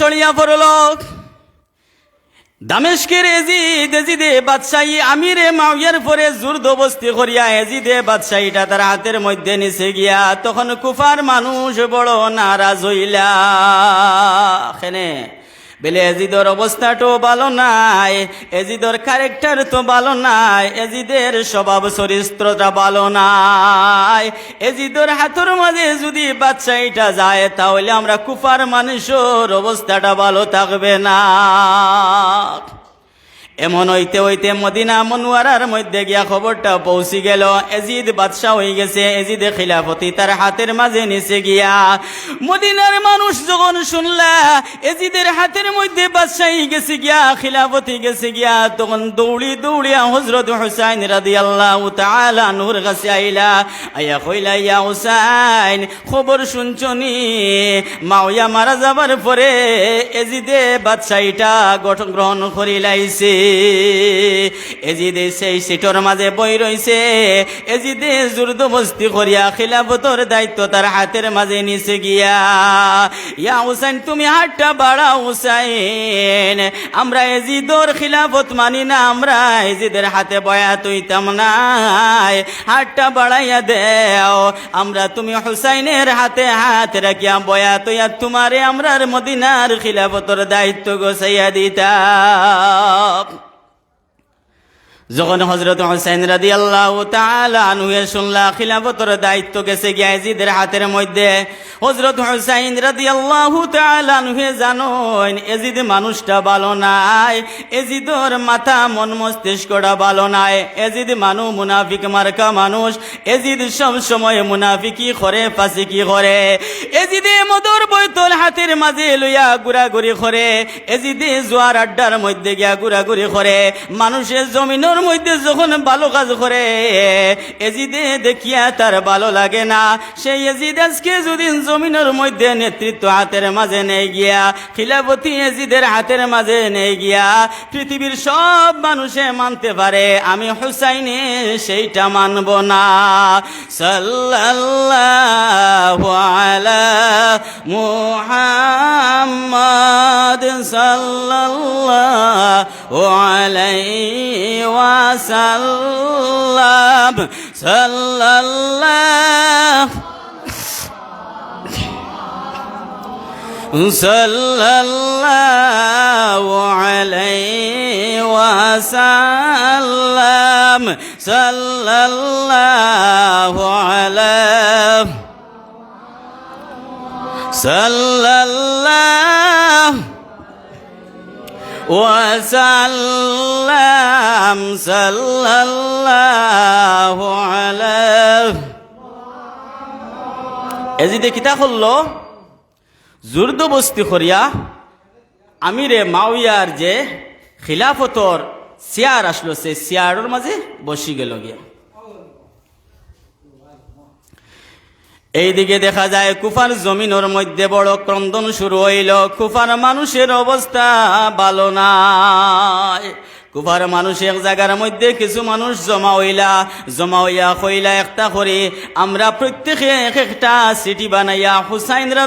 চড়িয়া পড়ল দামেশকের এজিদ, এজিদে বাদশাহী আমিরে মাউয়ার পরে জোরদবস্তি করিয়া এজিদে বাদশাহীটা তার হাতের মধ্যে নিচে গিয়া তখন কুফার মানুষ বড় নারাজ হইলা। বেলে এজিদর অবস্থাটাও ভালো নাই, এজিদর ক্যারেক্টার তো ভালো নাই, এজিদের স্বভাব চরিত্রটা ভালো নাই। এজিদর হাতর মাঝে যদি বাচ্চা এটা যায়, তাহলে আমরা কুফার মানুষের অবস্থাটা ভালো থাকবে না। এমন হইতে হইতে মদিনা মনোয়ারার মধ্যে গিয়া খবরটা পৌঁছি গেল। এজিদ বাদশাহ হয়ে গেছে। এজিদ খিলাফতি তার হাতের মাঝে নিচে গিয়া। মদিনার মানুষ যখন শুনলা, এজিদের হাতের মধ্যে বাদশাহী গেছে গিয়া, খিলাফতি গেছে গিয়া, তখন দৌড়ি দৌড়িয়া হজরত হুসাইন রাদি আল্লাহ তাআলা নূর কাছে আইলা। আয়া কইলা, ইয়া হুসাইন, খবর শুনছনি মাওয়া মারা যাবার পরে এজিদে বাদশাহীটা গঠন গ্রহণ করি লাইছে এজিদে সেই সিটর মাঝে বই রইছে। এজিদে জুরদবস্তি করিয়া খিলাফতর দায়িত্ব তার হাতের মাঝে নিচে গিয়া। ইয়া হুসাইন, তুমি হাতটা বাড়া হুসাইন। আমরা এজিদর খিলাফত মানি না, আমরা এজিদের হাতে বয়া তুইতাম নাই। হাতটা বাড়াইয়া দেও, আমরা তুমি হুসাইনের হাতে হাত রাখিয়া বয়া তুইয়া তোমারে আমরার মদিনার খিলাফতর দায়িত্ব গোসাইয়া দিতাম। যখন হজরত হোসেন রাদি আল্লাহ আনুয়ে শুনলা, খিলাফতর দায়িত্ব গেছে গিয়া এজিদের হাতের মধ্যে। হজরত হোসেন রাদি আল্লাহ আনুয়ে জানোন এজিদ মানুষটা ভালো নাই এজিদর মাথা মন মস্তিষ্কটা ভালো নাই এজিদ মানু মুনাফিক মার্কা মানুষ এজিদ সব সময় মুনাফিকি করে ফাঁসি কি করে। এজিদে মদর বৈতল হাতের মাঝে লইয়া ঘুরাঘুরি করে এজিদে জোয়ার আড্ডার মধ্যে গিয়া ঘুরাঘুরি করে। মানুষের জমিনের মধ্যে যখন ভালো কাজ করে, এজিদে দেখিয়া তার ভালো লাগে না। সেই এজিদ আজকে যদি জমিনের মধ্যে নেতৃত্ব হাতের মাঝে নেই গিয়া, খিলাফতি এজিদের হাতের মাঝে নেই গিয়া, পৃথিবীর সব মানুষে মানতে পারে, আমি হুসাইনে সেইটা মানব না। সাল্লাল্লাহু আলা মুহাম্মদ عليه وسلم. صلى الله صلى الله عليه وسلم. صلى الله عليه صلى الله সাল্লাল্লাহু ওয়াসাল্লাম সাল্লাল্লাহু আলাইহি এজিদে কিতা করল জুরদবস্তি করিয়া আমিরে মাউয়ার যে খিলাফতর চেয়ার আসলো সে চেয়ারের মাঝে বসি গেল গিয়া। এইদিকে দেখা যায় কুফার জমিনের মধ্যে বড় ক্রন্দন শুরু হইল। কুফার মানুষের অবস্থা ভালো নাই। কুফার মানুষ এক জায়গার মধ্যে কিছু মানুষ জমা হইলা। জমা হইয়া হইলা একটা করে। আমরা প্রত্যেকে এক একটা সিটি বানাইয়া হুসাইন রাদি